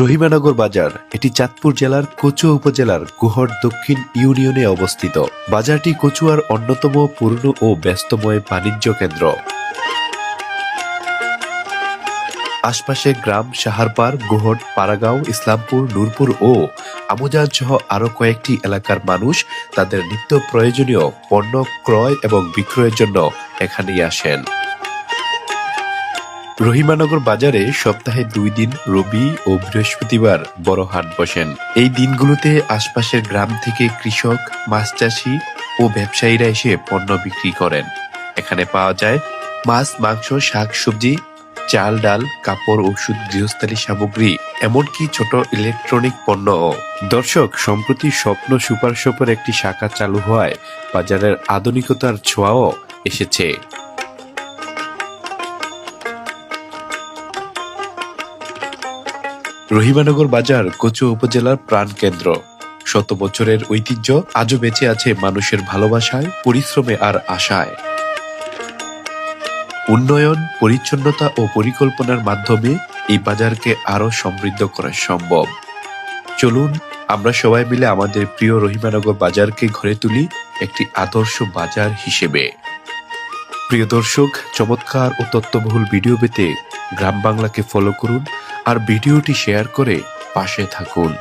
রহিমানগর বাজার, এটি চাঁদপুর জেলার কচুয়া উপজেলার গুহর দক্ষিণ ইউনিয়নে অবস্থিত। বাজারটি কচুয়ার অন্যতম পুরনো ও ব্যস্তময় বাণিজ্য কেন্দ্র। আশপাশে গ্রাম সাহারপার গোহট পাড়াগাঁও, ইসলামপুর, নূরপুর ও আমুজান সহ আরও কয়েকটি এলাকার মানুষ তাদের নিত্য প্রয়োজনীয় পণ্য ক্রয় এবং বিক্রয়ের জন্য এখানেই আসেন। রহিমানগর বাজারে সপ্তাহে দুই দিন রবি ও বৃহস্পতিবার বড় হাট বসেন। এই দিনগুলোতে আশপাশের গ্রাম থেকে কৃষক, মাছ চাষি ও ব্যবসায়ীরা এসে পণ্য বিক্রি করেন। এখানে পাওয়া যায় মাছ, মাংস, শাক, সবজি, চাল, ডাল, কাপড়, ওষুধ, গৃহস্থালী সামগ্রী, এমনকি ছোট ইলেকট্রনিক পণ্যও। দর্শক, সম্প্রতি স্বপ্ন সুপার শপের একটি শাখা চালু হওয়ায় বাজারের আধুনিকতার ছোঁয়াও এসেছে। রহিমানগর বাজার কচুয়া উপজেলার প্রাণকেন্দ্র শত বছরের ঐতিহ্য আজও বেঁচে আছে মানুষের ভালোবাসায়, পরিশ্রমে আর আশায়। উন্নয়ন, পরিচ্ছন্নতা ও পরিকল্পনার মাধ্যমে এই বাজারকে আরও সমৃদ্ধ করা সম্ভব। চলুন, আমরা সবাই মিলে আমাদের প্রিয় রহিমানগর বাজারকে ঘরে তুলি একটি আদর্শ বাজার হিসেবে। প্রিয় দর্শক, চমৎকার ও তত্ত্ববহুল ভিডিও পেতে গ্রাম বাংলাকে ফলো করুন আর ভিডিওটি শেয়ার করে পাশে থাকুন।